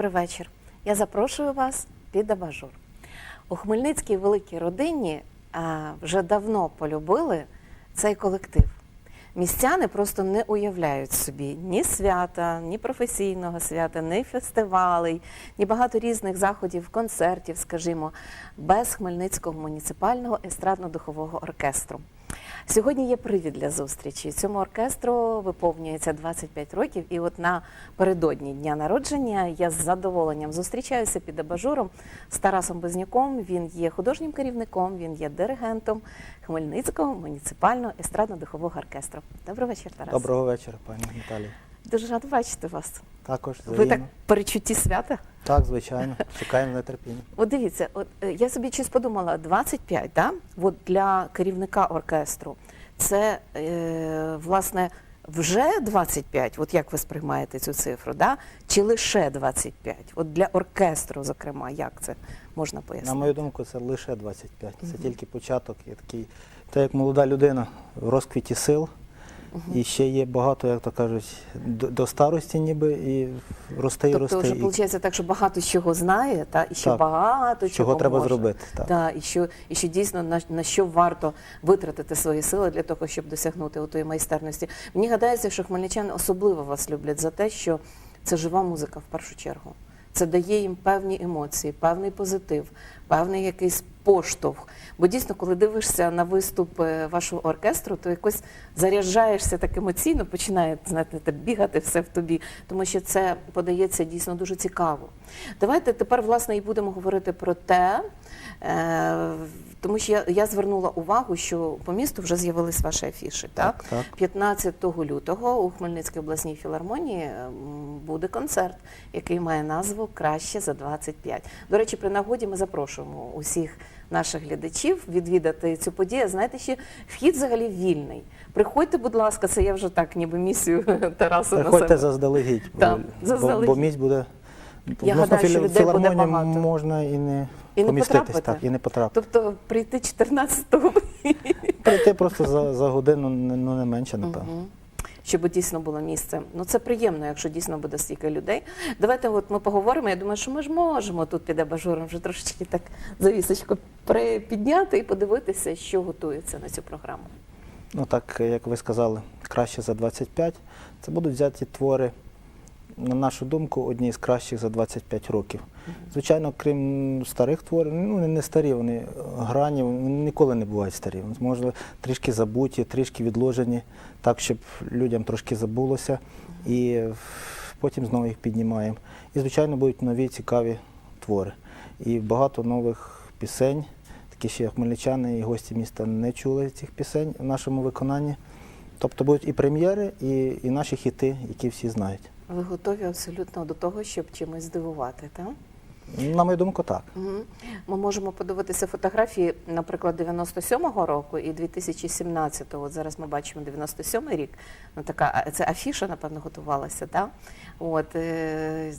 Добрий вечір. Я запрошую вас під абажур. У Хмельницькій великій родині а, вже давно полюбили цей колектив. Містяни просто не уявляють собі ні свята, ні професійного свята, ні фестивалей, ні багато різних заходів, концертів, скажімо, без Хмельницького муніципального естрадно-духового оркестру. Сьогодні є привід для зустрічі. Цьому оркестру виповнюється 25 років, і от напередодні дня народження я з задоволенням зустрічаюся під абажуром з Тарасом Безняком. Він є художнім керівником, він є диригентом Хмельницького муніципального естрадно-духового оркестру. Добрий вечір, Тарас. Доброго вечора, пані Наталі. Дуже рада бачити вас. Також Ви так перечутті свята. Так, звичайно. Чекаємо на терпіння. От дивіться, от е, я собі щось подумала, 25, да? От для керівника оркестру це е, власне вже 25, от як ви сприймаєте цю цифру, да? чи лише 25? От для оркестру, зокрема, як це можна пояснити? На мою думку, це лише 25. Це тільки початок. Я такий, та як молода людина в розквіті сил. І ще є багато, як то кажуть, до, до старості ніби і рости і Тобто рости. вже виходить так, що багато чого знає, та, і ще Так. багато чого, чого треба може. зробити. Так. Та, і що, і що дійсно на, на що варто витратити свої сили для того, щоб досягнути тої майстерності. Мені гадається, що хмельничани особливо вас люблять за те, що це жива музика в першу чергу. Це дає їм певні емоції, певний позитив, певний якийсь поштовх. Бо дійсно, коли дивишся на виступ е, вашого оркестру, то якось заряджаєшся так емоційно, починає знаєте, бігати все в тобі, тому що це подається дійсно дуже цікаво. Давайте тепер власне і будемо говорити про те, е, тому що я, я звернула увагу, що по місту вже з'явились ваші афіші. Так? Так, 15 лютого у Хмельницькій обласній філармонії буде концерт, який має назву Краще за 25. До речі, при нагоді ми запрошуємо усіх наших глядачів відвідати цю подію. Знаєте, ще вхід взагалі вільний. Приходьте, будь ласка, це я вже так, ніби місію Тараса на Приходьте себе. заздалегідь, бо, Так, бо, заздалегідь. бо місць буде. Я гадаю, що людей буде багато. можна і не, І не потрапити? так, і не потрапити. Тобто прийти 14-го, Прийти просто за, за годину, ну не менше, напевно. Мгм. щоб дійсно було місце. Ну це приємно, якщо дійсно буде стільки людей. Давайте от ми поговоримо. Я думаю, що ми ж можемо тут під абажуром вже трошечки так завісочку припідняти і подивитися, що готується на цю програму. Ну так, як ви сказали, краще за 25. Це будуть взяті твори, на нашу думку, одні з кращих за 25 років. Звичайно, крім старих творів, ну не старі, вони грані, вони ніколи не бувають старі. Вони, Може, трішки забуті, трішки відложені, так, щоб людям трошки забулося. І потім знову їх піднімаємо. І, звичайно, будуть нові цікаві твори. І багато нових пісень. Такі ще хмельничани і гості міста не чули цих пісень в нашому виконанні. Тобто будуть і прем'єри, і, і наші хіти, які всі знають. Ви готові абсолютно до того, щоб чимось здивувати, так? На мою думку, так. Ми можемо подивитися фотографії, наприклад, 97-го року і 2017-го. От зараз ми бачимо 97-й рік. Ну, така, це афіша, напевно, готувалася, так? От, е,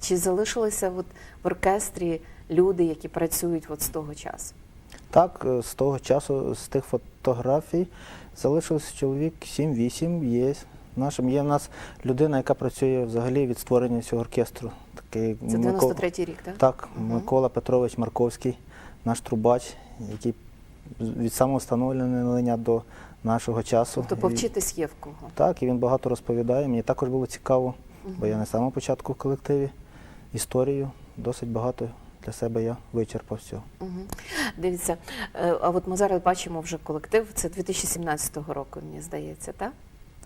чи залишилися от в оркестрі люди, які працюють от з того часу? Так, е, з того часу, з тих фотографій, залишилось чоловік 7-8 є. Нашим є в нас людина, яка працює взагалі від створення цього оркестру. Такий Це 93-й рік, так? Так. Микола Петрович Марковський, наш трубач, який від самого становлення до нашого часу. Тобто повчитись є в кого. Так, і він багато розповідає. Мені також було цікаво, бо я не з самого початку в колективі. Історію досить багато для себе я вичерпав всього. Угу. Дивіться, е, а от ми зараз бачимо вже колектив, це 2017 року, мені здається, так?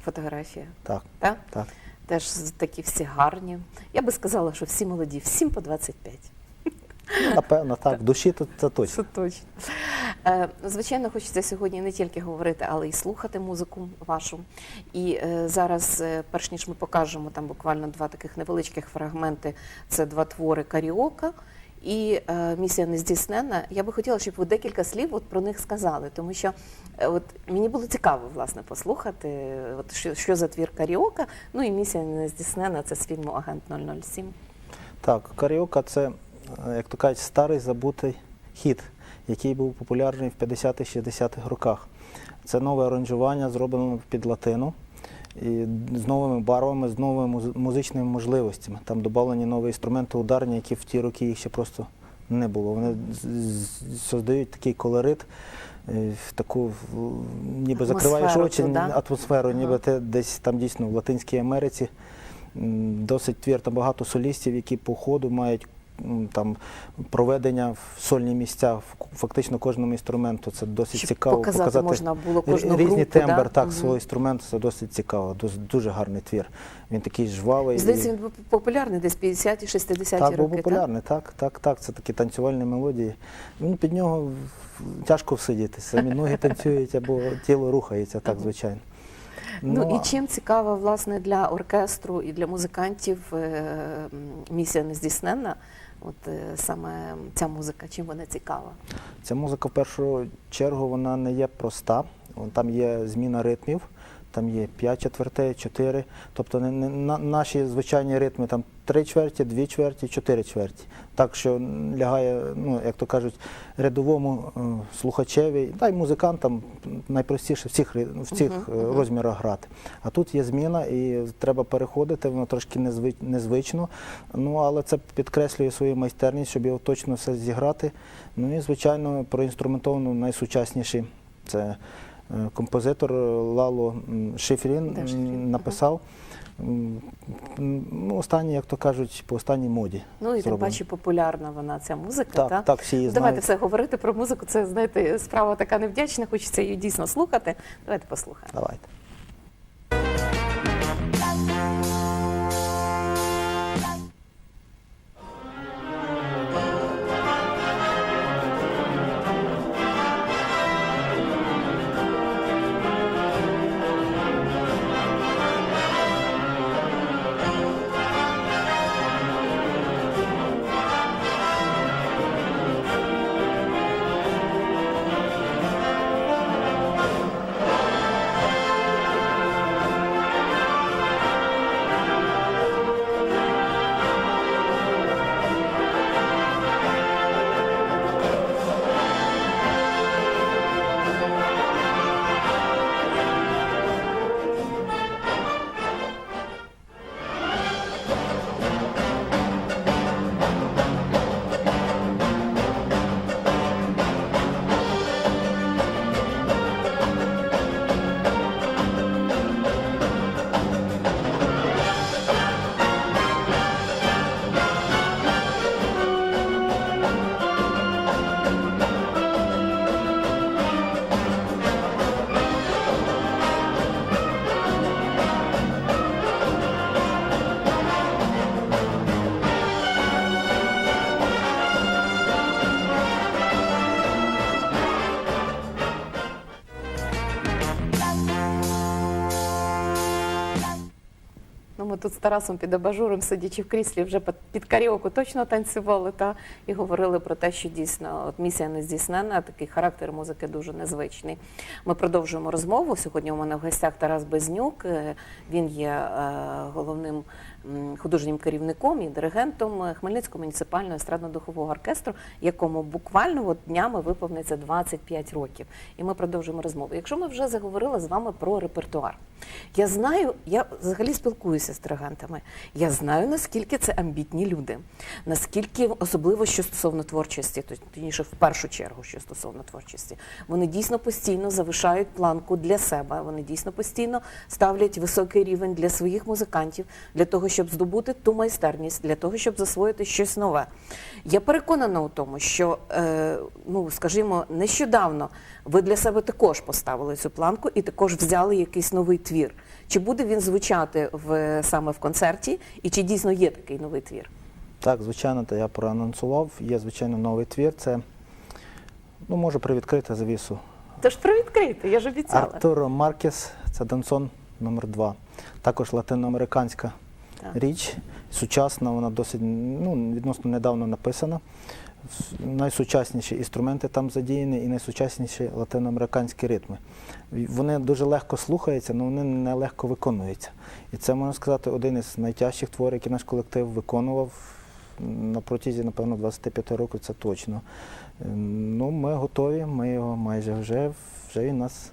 Фотографія. Так, Так? так. Теж такі всі гарні. Я би сказала, що всі молоді, всім по 25. Напевно, так. В душі то це точно. Це точно. Е, звичайно, хочеться сьогодні не тільки говорити, але й слухати музику вашу. І е, зараз, е, перш ніж ми покажемо там буквально два таких невеличких фрагменти, це два твори каріока. І е, місія нездійсненна. Я би хотіла, щоб ви декілька слів от про них сказали, тому що е, от мені було цікаво власне послухати, е, от що, що за твір каріока. Ну і місія нездійсненна це з фільму Агент 007. Так, каріока це, е, як то кажуть, старий забутий хіт, який був популярний в 50-60-х роках. Це нове аранжування, зроблено під латину. І з новими барвами, з новими музи- музичними можливостями. Там додавлені нові інструменти ударні, які в ті роки їх ще просто не було. Вони создають такий колорит, е, таку ніби закриваєш очі, да? атмосферу, ніби ти десь там дійсно в Латинській Америці. Досить твір, там багато солістів, які по ходу мають там проведення в сольні місця фактично кожному інструменту. Це досить Щоб цікаво. показати можна було кожну різні групу, тембр да? так, Мгм. свого інструменту. Це досить цікаво. Дуже, дуже гарний твір. Він такий жвавий. Здається, і- він був популярний десь 50-ті, 60-ті так, роки. був популярний, так, так, так. Це такі танцювальні мелодії. Ну, під нього тяжко всидіти. Самі ноги танцюють або тіло рухається, так, звичайно. Ну, а- і чим цікава власне для оркестру і для музикантів е, місія нездійсненна? От е, саме ця музика, чим вона цікава? Ця музика в першу чергу вона не є проста. Там є зміна ритмів, там є 5 четвертей, 4. Тобто не, не, на, наші звичайні ритми там 3 чверті, 2 чверті, 4 чверті. Так що лягає, ну, як то кажуть, рядовому е, слухачеві, та й музикантам найпростіше в цих, в цих е, мгм. розмірах грати. А тут є зміна і треба переходити, воно трошки незви- незвично. Ну, але це підкреслює свою майстерність, щоб його точно все зіграти. Ну і, звичайно, проінструментовано найсучасніші. Це композитор Лало Шифрін написав. Ну, останні, як то кажуть, по останній моді. Ну і тим паче популярна вона ця музика. Так, та? так, всі її Давайте знають. все говорити про музику. Це знаєте, справа така невдячна, хочеться її дійсно слухати. Давайте послухаємо. Давайте. Тут з Тарасом під абажуром, сидячи в кріслі, вже під- каріоку точно танцювали та і говорили про те, що дійсно от місія не здійснена, такий характер музики дуже незвичний. Ми продовжуємо розмову. Сьогодні у мене в гостях Тарас Безнюк. Е, Він є е, головним художнім керівником і диригентом Хмельницького муніципального естрадно-духового оркестру, якому буквально от днями виповниться 25 років. І ми продовжуємо розмову. Якщо ми вже заговорили з вами про репертуар, я знаю, я взагалі спілкуюся з диригентами. Я знаю, наскільки це амбітні люди, наскільки особливо що стосовно творчості, то- точніше, в першу чергу, що стосовно творчості, вони дійсно постійно завишають планку для себе. Вони дійсно постійно ставлять високий рівень для своїх музикантів, для того, щоб здобути ту майстерність, для того, щоб засвоїти щось нове. Я переконана у тому, що, е, ну скажімо, нещодавно ви для себе також поставили цю планку і також взяли якийсь новий твір. Чи буде він звучати в саме в концерті, і чи дійсно є такий новий твір? Так, звичайно, то я проанонсував. Є, звичайно, новий твір. Це, ну, можу привідкрити завісу. Тож привідкрити, я ж обіцяла. Артуро Маркес, це Дансон номер 2 Також латиноамериканська Так. річ, сучасна, вона досить ну, відносно недавно написана. Найсучасніші інструменти там задіяні і найсучасніші латиноамериканські ритми. Вони дуже легко слухаються, але вони не легко виконуються. І це, можна сказати, один із найтяжчих творів, які наш колектив виконував на протязі, напевно, 25 років, це точно. Ну, ми готові, ми його майже вже, вже він нас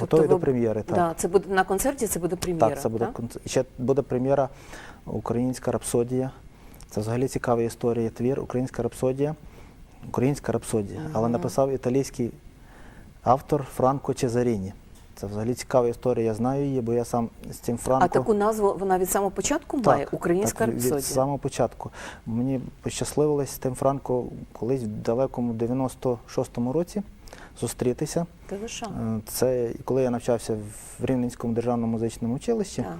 Готові до Тобто ви- прем'єри. Так. Да, це буде на концерті, це буде прем'єра. Так, це буде конц- ще буде прем'єра Українська рапсодія. Це взагалі цікава історія. Твір Українська рапсодія. Українська рапсодія. Але написав італійський автор Франко Чезаріні. Це взагалі цікава історія. Я знаю її, бо я сам з цим Франко. А таку назву вона від самого початку має Українська так, рапсодія. Від самого початку. Мені пощасливилось з тим Франко колись в далекому 96-му році зустрітися. Що? Е, Це коли я навчався в Рівненському державному музичному училищі. Так.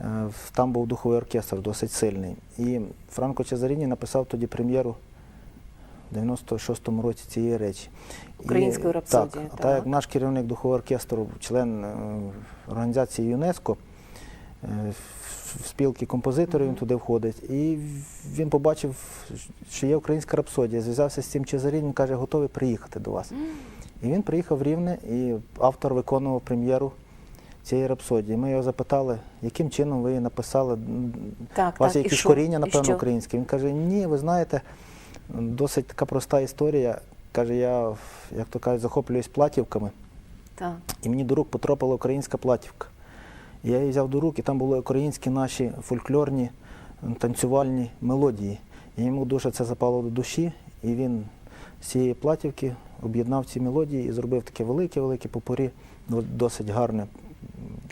Е, Там був духовий оркестр досить сильний. І Франко Чезаріні написав тоді прем'єру в 96-му році цієї речі. Української рапсодії, Так, так. так як наш керівник духового оркестру, член е, організації ЮНЕСКО, в- спілки композиторів він туди входить. І він побачив, що є українська рапсодія. Зв'язався з цим Чезарінім, він каже, готовий приїхати до вас. І він приїхав в Рівне, і автор виконував прем'єру цієї рапсодії. Ми його запитали, яким чином ви її написали. Так, У вас так, є якісь коріння, напевно, українське. Він каже, ні, ви знаєте, досить така проста історія. Каже, я, як то кажуть, захоплююсь платівками, Так. і мені до рук потрапила українська платівка. Я її взяв до рук, і там були українські наші фольклорні танцювальні мелодії. І йому дуже це запало до душі, і він з цієї платівки об'єднав ці мелодії і зробив таке велике-велике попорі, ну, досить гарне.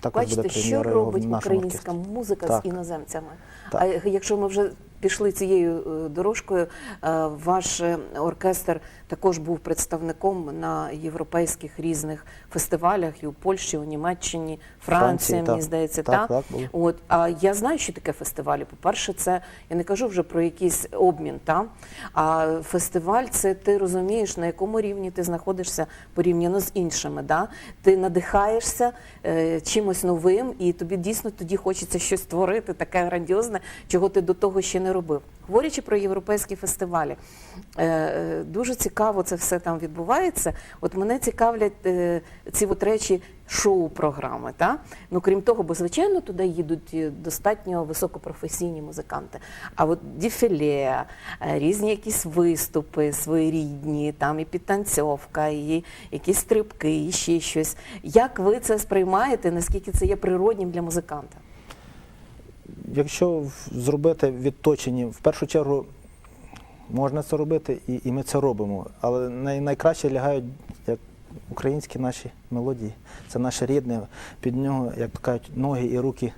Також Бачите, буде що його в робить українська оркестрі. музика Так. з іноземцями. Так. А якщо ми вже пішли цією е, дорожкою, е, ваш е, оркестр також був представником на європейських різних фестивалях і у Польщі, у Німеччині, Франції, мені так. здається, Так, та? так, було. От, а я знаю, що таке фестивалі. По-перше, це я не кажу вже про якийсь обмін, та? а фестиваль це ти розумієш, на якому рівні ти знаходишся порівняно з іншими. Да? Ти надихаєшся е, чимось новим, і тобі дійсно тоді хочеться щось створити, таке грандіозне, чого ти до того ще не робив. Говорячи про європейські фестивалі, е, е, дуже цікаво це все там відбувається. От мене цікавлять е, ці от речі шоу-програми. Та? Ну, крім того, бо звичайно туди їдуть е, достатньо високопрофесійні музиканти. А от дефіле, е, різні якісь виступи своєрідні, там і підтанцьовка, і якісь стрибки, і ще щось. Як ви це сприймаєте? Наскільки це є природнім для музиканта? Якщо зробити відточені, в першу чергу можна це робити, і, і ми це робимо. Але най, найкраще лягають як українські наші мелодії. Це наше рідне. Під нього, як то кажуть, ноги і руки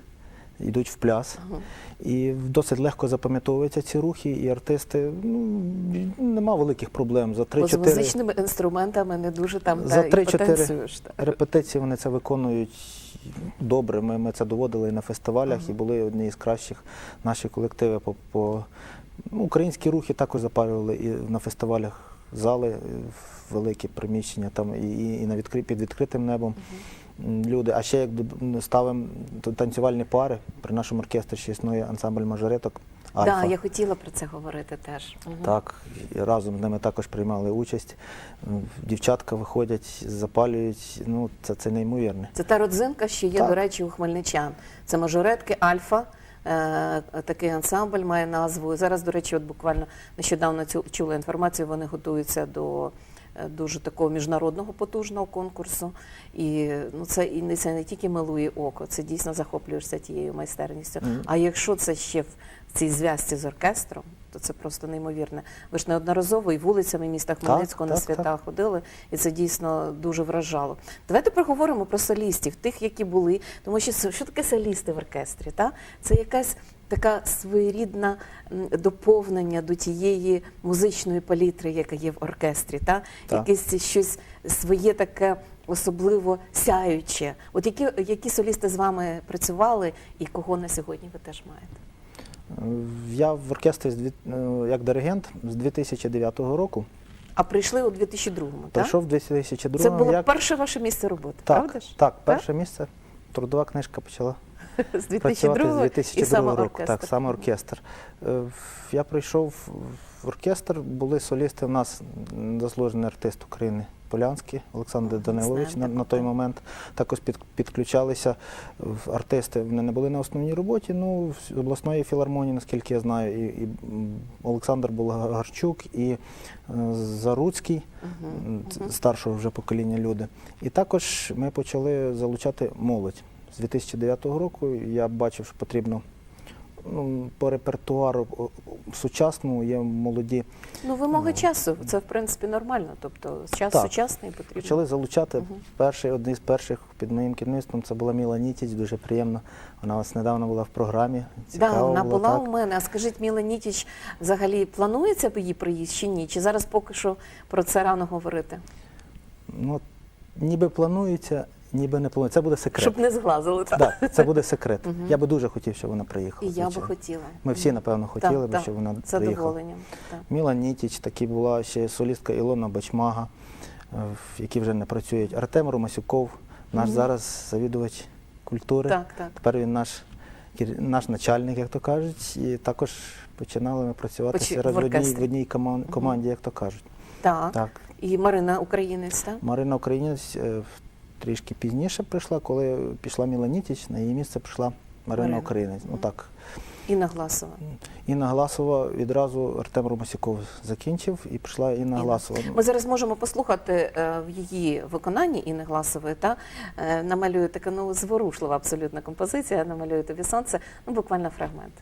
йдуть в пляс. І досить легко запам'ятовуються ці рухи, і артисти ну, нема великих проблем. За Бо з 3-4 музичними інструментами не дуже там За та, 3-4 потанцюєш. репетиції вони це виконують добре. Ми, ми це доводили і на фестивалях, і були одні з кращих наші колективи по, по ну, українські рухи також запалювали і на фестивалях зали, е, великі приміщення там і, і, і на відкри, під відкритим небом. Люди, а ще як ставимо танцювальні пари, при нашому оркестрі ще існує ансамбль мажореток. Альфа. Да, я хотіла про це говорити теж. Так, разом з ними також приймали участь. Дівчатка виходять, запалюють. Ну, це, це неймовірне. Це та родзинка, що є, Так. до речі, у хмельничан. Це мажоретки Альфа. Е, Такий ансамбль має назву. Зараз, до речі, от буквально нещодавно чула інформацію. Вони готуються до е, дуже такого міжнародного потужного конкурсу. І ну це і не це не тільки милує око, це дійсно захоплюєшся тією майстерністю. Мгм. А якщо це ще в цій зв'язці з оркестром, то це просто неймовірне. Ви ж неодноразово і вулицями міста Хмельницького на так, свята так. ходили, і це дійсно дуже вражало. Давайте проговоримо про солістів, тих, які були. Тому що що таке солісти в оркестрі? Та? Це якась така своєрідна доповнення до тієї музичної палітри, яка є в оркестрі. Та? Так. Якесь щось своє таке особливо сяюче. От які, які солісти з вами працювали і кого на сьогодні ви теж маєте? Я в оркестрі е, як диригент з 2009 року. А прийшли у 2002-му, так? Прийшов в 2002 Це було як... перше ваше місце роботи, так, правда ж? Так, перше місце. Трудова книжка почала З працювати 2002 з 2002 і саме року. оркестр. Так, саме оркестр. Е, Я прийшов в оркестр, були солісти в нас, заслужений артист України Полянський Олександр Данилович знаємо на, на той момент. Також під, підключалися артисти. Вони не були на основній роботі, ну, з обласної філармонії, наскільки я знаю, і, і Олександр Болгарчук, і е, Заруцький, мгм. старшого вже покоління люди. І також ми почали залучати молодь. З 2009 року я бачив, що потрібно ну, по репертуару сучасному є молоді. Ну, вимоги Ну. часу, це в принципі нормально. Тобто час Так. сучасний потрібен. Почали залучати Мгм. перший, одний з перших під моїм керівництвом. Це була Міла Нітіч, дуже приємно. Вона ось недавно була в програмі. Да, вона було, була так. у мене. А скажіть, Міла Нітіч, взагалі планується її приїзд чи ні? Чи зараз поки що про це рано говорити? Ну, ніби планується, ніби не планується. Це буде секрет. Щоб не зглазили. Так, Так, це буде секрет. Мгм. Я би дуже хотів, щоб вона приїхала. І я би хотіла. Ми всі, напевно, хотіли Так, б, так, щоб вона приїхала. задоволенням. Так. Міла Нітіч, такі була ще солістка Ілона Бачмага, е, які вже не працюють. Артем Ромасюков, наш Мгм. зараз завідувач культури. так, так. Тепер він наш, наш начальник, як то кажуть. І також починали ми працювати Почи- серед в одній, в одній команді, як то кажуть. Так. Так. І Марина Українець, так? Марина Українець е, трішки пізніше прийшла, коли пішла Міла Нітіч, на її місце прийшла Марина. Українець. Ну так. Інна Гласова. Інна Гласова відразу Артем Ромасюков закінчив і прийшла Інна Інна. Гласова. Ми зараз можемо послухати е, в її виконанні Інни Гласової, та е, намалює така ну, зворушлива абсолютно композиція, намалює тобі сонце, ну буквально фрагмент.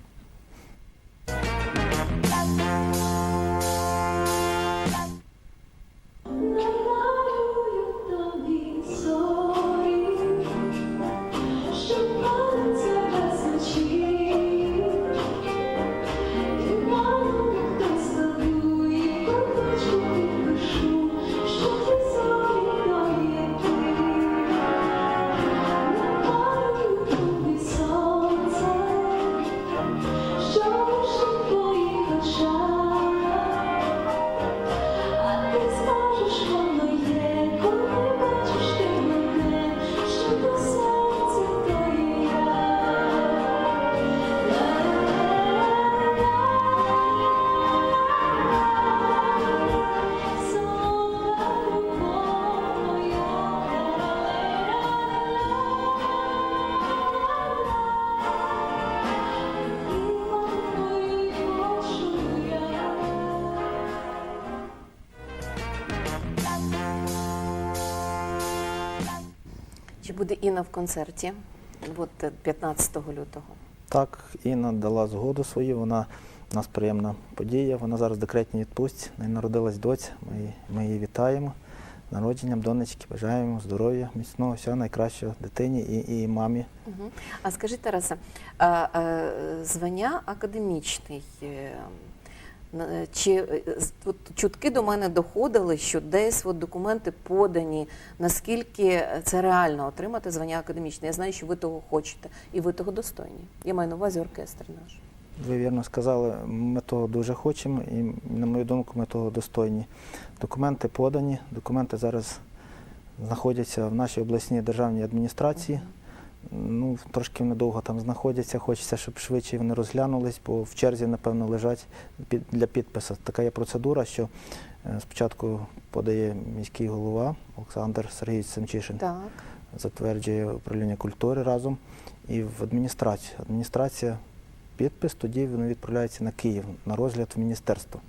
Буде Інна в концерті? От е, 15 лютого. Так, Інна дала згоду свою, вона у нас приємна подія. Вона зараз в декретній відпустці. В неї народилась доця. Ми, її- ми її вітаємо. Народженням донечки, бажаємо здоров'я, міцного, всього найкращого дитині і, і мамі. Угу. А скажіть, Тарасе, а, е, звання академічний. Е, Чи е, от чутки до мене доходили, що десь от документи подані, наскільки це реально отримати звання академічне? Я знаю, що ви того хочете, і ви того достойні. Я маю на увазі оркестр наш. Ви вірно сказали, ми того дуже хочемо і, на мою думку, ми того достойні. Документи подані, документи зараз знаходяться в нашій обласній державній адміністрації. Ну, трошки вони довго там знаходяться, хочеться, щоб швидше вони розглянулись, бо в черзі, напевно, лежать під, для підпису. Така є процедура, що е, спочатку подає міський голова Олександр Сергійович Семчишин, Так. затверджує управління культури разом і в адміністрацію. Адміністрація підпис, тоді воно відправляється на Київ на розгляд в міністерство.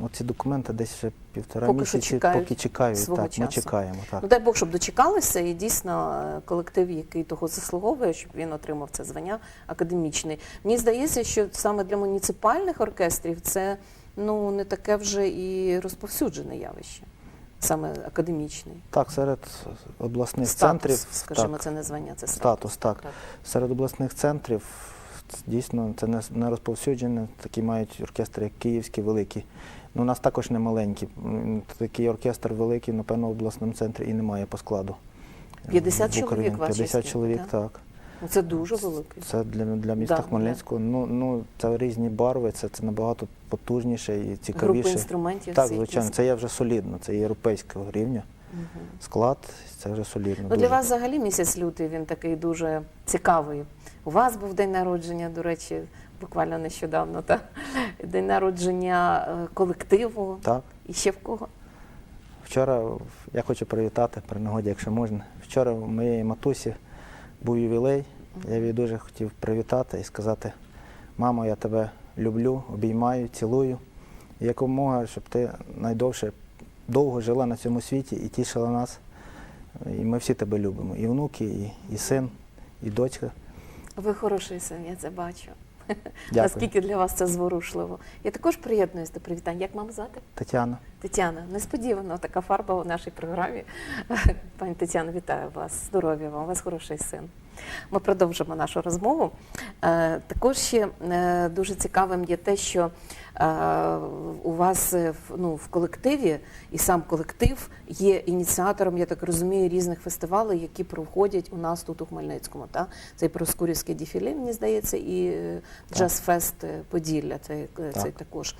Оці документи десь вже півтора Поки що місяці, чекають поки чекають. свого Так, ми часу. чекаємо. Так. Ну дай Бог, щоб дочекалися, і дійсно е, колектив, який того заслуговує, щоб він отримав це звання академічний. Мені здається, що саме для муніципальних оркестрів це ну не таке вже і розповсюджене явище, саме академічний. Так, серед обласних Статус, центрів скажімо, так, це не звання, це статус. статус, так. Серед обласних центрів дійсно це не, не розповсюджене. Такі мають оркестри, як київські, великі. Ну, у нас також не маленькі. Такий оркестр великий, напевно, в обласному центрі і немає по складу. 50 чоловік ваші 50 скільки, чоловік, так? так. Ну, Це дуже великий. Це для, для міста Да, Хмельницького. Ну, ну, це різні барви, це, це набагато потужніше і Групи цікавіше. інструментів. Так, звичайно, це є вже солідно, це європейського рівня. Мгм. Склад, це вже солідно. Ну, для вас взагалі місяць лютий він такий дуже цікавий У вас був день народження, до речі, буквально нещодавно, та? день народження е, колективу. Так. І ще в кого? Вчора я хочу привітати при нагоді, якщо можна. Вчора у моєї матусі був ювілей. Я її дуже хотів привітати і сказати: мамо, я тебе люблю, обіймаю, цілую. І якомога, щоб ти найдовше довго жила на цьому світі і тішила нас. І ми всі тебе любимо. І внуки, і, і син, і дочка. Ви хороший син, я це бачу. Дякую. Наскільки для вас це зворушливо. Я також приєднуюсь до привітань. Як мам звати? Тетяна. Тетяна, несподівано така фарба у нашій програмі. Пані Тетяна, вітаю вас. Здоров'я вам, у вас хороший син. Ми продовжимо нашу розмову. Е, Також ще е, дуже цікавим є те, що е, у вас в- ну, в колективі і сам колектив є ініціатором, я так розумію, різних фестивалей, які проходять у нас тут у Хмельницькому. Та? Це і Проскурівське дефіле, мені здається, і Джаз-фест Поділля, це, е, це також.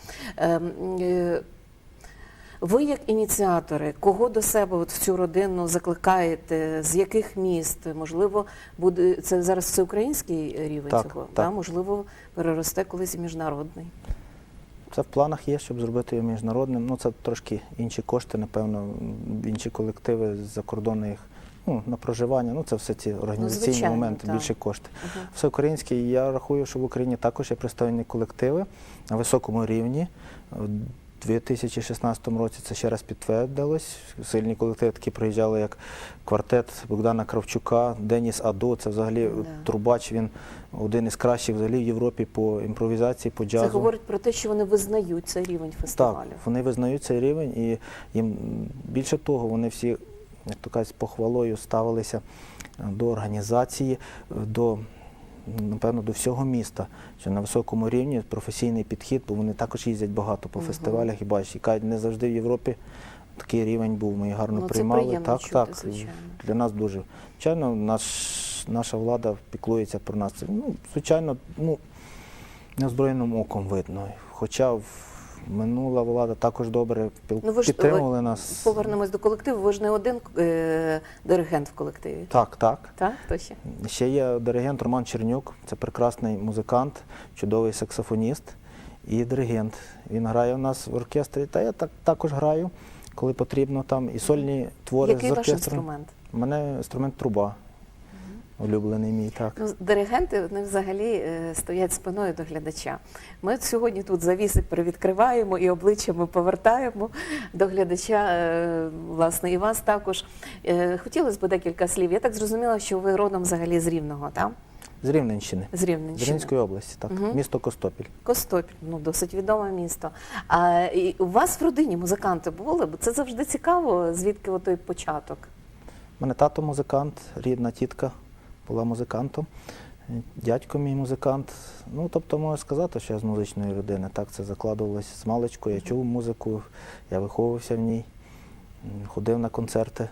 Ви як ініціатори, кого до себе от в цю родину закликаєте? З яких міст? Можливо, буде це зараз всеукраїнський рівень Так, цього? так. Та? Можливо, переросте колись і міжнародний. Це в планах є, щоб зробити його міжнародним. Ну, це трошки інші кошти, напевно, інші колективи з-за кордону їх ну, на проживання. Ну, це все ці організаційні звичайно, моменти, так. більше кошти. Мгм. Все українське, і я рахую, що в Україні також є представлені колективи на високому рівні. В 2016 році це ще раз підтвердилось. Сильні колективи такі приїжджали, як квартет Богдана Кравчука, Деніс Адо. Це взагалі Да. трубач. Він один із кращих взагалі в Європі по імпровізації, по джазу. Це говорить про те, що вони визнають цей рівень фестивалю. Так, вони визнають цей рівень, і їм більше того, вони всі, як то кажуть, з похвалою ставилися до організації, до напевно до всього міста, що на високому рівні професійний підхід, бо вони також їздять багато по фестивалях і бачать, і кажуть, не завжди в Європі такий рівень був. Ми гарно Ну, приймали. так, чути, так. звичайно. Для нас дуже. Звичайно, наш, наша влада піклується про нас. Ну, звичайно, ну, неозброєним оком видно. Хоча в минула влада також добре Ну, ви ж- підтримували ви- нас. Повернемось до колективу. Ви ж не один е, диригент в колективі. Так, так. Так, хто ще? Ще є диригент Роман Чернюк, це прекрасний музикант, чудовий саксофоніст і диригент. Він грає у нас в оркестрі, та я так, також граю, коли потрібно там. І сольні твори Який з ваш оркестром. інструмент? У мене інструмент труба. Улюблений мій, так. Ну, диригенти вони взагалі е, стоять спиною до глядача. Ми от сьогодні тут завіси привідкриваємо і обличчями повертаємо до глядача, е, власне, і вас також. Е, Хотілося б декілька слів. Я так зрозуміла, що ви родом взагалі з Рівного, так? З Рівненщини. З З Рівненщини. Рівненської області, так. Мгм. Місто Костопіль. Костопіль, ну досить відоме місто. А і у вас в родині музиканти були? Бо це завжди цікаво, звідки отой початок. У мене тато музикант, рідна тітка була музикантом, дядько мій музикант. Ну, тобто можу сказати, що я з музичної родини. Так це закладувалося з маличку. Я чув музику, я виховувався в ній, ходив на концерти.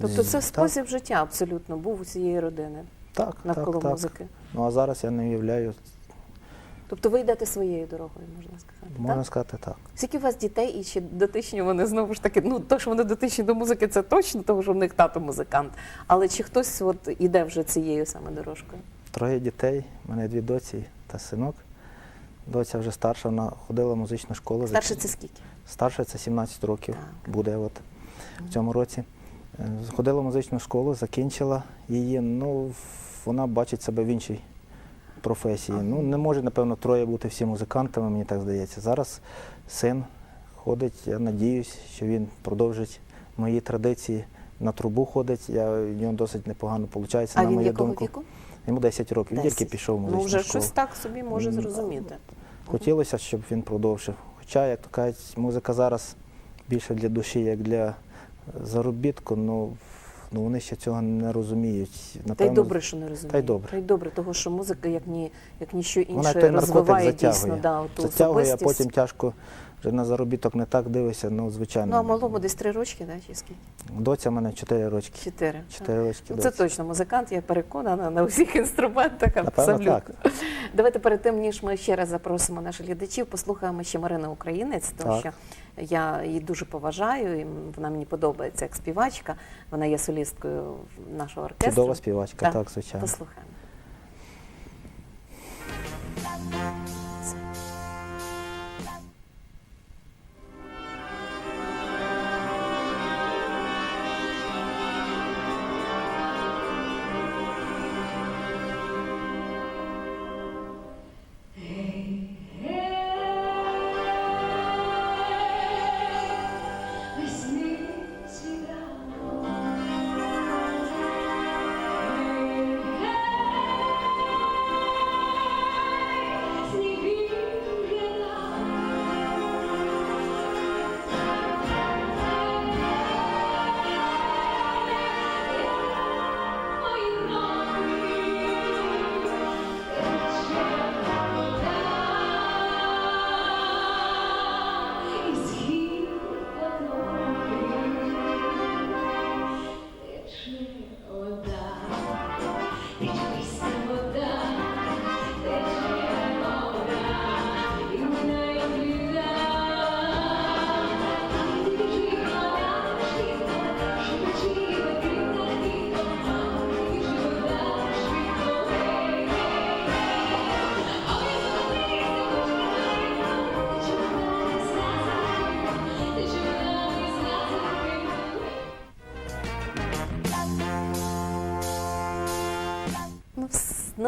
Тобто це так, спосіб життя абсолютно був у цієї родини так, навколо так, так. музики. Ну а зараз я не уявляю, Тобто ви йдете своєю дорогою, можна сказати. можна так? сказати так. Скільки у вас дітей і чи дотичні вони знову ж таки, ну то, що вони дотичні до музики, це точно, тому що в них тато музикант. Але чи хтось от іде вже цією саме дорожкою? Троє дітей, у мене дві доці та синок. Доця вже старша, вона ходила в музичну школу. Старше це скільки? Старша це 17 років Так. буде от в цьому році. Е, Ходила в музичну школу, закінчила її. Ну, вона бачить себе в іншій професії. Ну, не може, напевно, троє бути всі музикантами, мені так здається. Зараз син ходить, я надіюсь, що він продовжить мої традиції. На трубу ходить, я, в нього досить непогано виходить, А на він мою якого думку. віку? Йому 10 років, він тільки пішов в музичну Ну вже школу. щось так собі може зрозуміти. Хотілося, щоб він продовжив. Хоча, як то кажуть, музика зараз більше для душі, як для заробітку, ну, ну вони ще цього не розуміють. Та й добре, що не розуміють. Та й добре. Та й добре, того що музика, як ні, як ніщо інше, Вона той розвиває затягує. дійсно да, оту Затягує, а особистість. потім тяжко вже на заробіток не так дивишся, ну, звичайно. Ну а малому десь три рочки, да, чи скільки? Доця в мене 4 рочки. Чотири. Чотири рочки. Ну, це доці. точно музикант, я переконана на усіх інструментах. Абсолютно. так. Давайте перед тим, ніж ми ще раз запросимо наших глядачів, послухаємо ще Марину Українець, тому що я її дуже поважаю, і вона мені подобається як співачка. Вона є солісткою нашого оркестру. Чудова співачка, Так. так, звичайно. Послухаємо.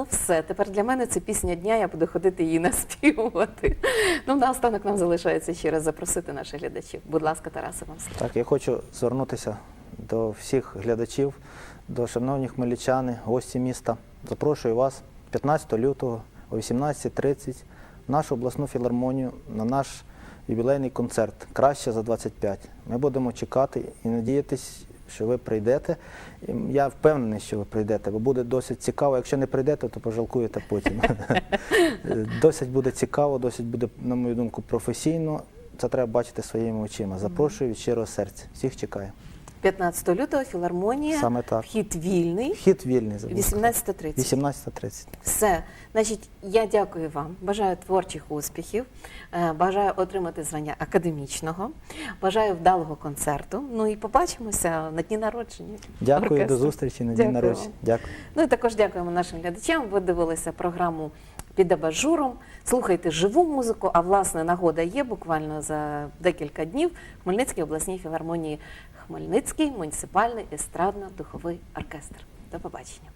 Ну все, тепер для мене це пісня дня, я буду ходити її наспівувати. Ну, наостанок нам залишається ще раз запросити наших глядачів. Будь ласка, Тарасе, вам слово. Так, я хочу звернутися до всіх глядачів, до шановні хмельничани, гості міста. Запрошую вас 15 лютого о 18.30 в нашу обласну філармонію на наш ювілейний концерт Краще за 25. Ми будемо чекати і надіятись, що ви прийдете. Я впевнений, що ви прийдете, бо буде досить цікаво. Якщо не прийдете, то пожалкуєте потім. Досить буде цікаво, досить буде, на мою думку, професійно. Це треба бачити своїми очима. Запрошую від щирого серця. Всіх чекаю. 15 лютого філармонія. Саме так. Вхід вільний. Вхід вільний. забув сказати. 18.30. 18.30. Все. Значить, я дякую вам. Бажаю творчих успіхів. е, Бажаю отримати звання академічного. Бажаю вдалого концерту. Ну і побачимося на дні народження. Дякую, до зустрічі на дні народження. Дякую. Ну і також дякуємо нашим глядачам. Ви дивилися програму під абажуром. Слухайте живу музику. А власне нагода є буквально за декілька днів в Хмельницькій обласній філармонії Хмельницький муніципальний естрадно-духовий оркестр. До побачення.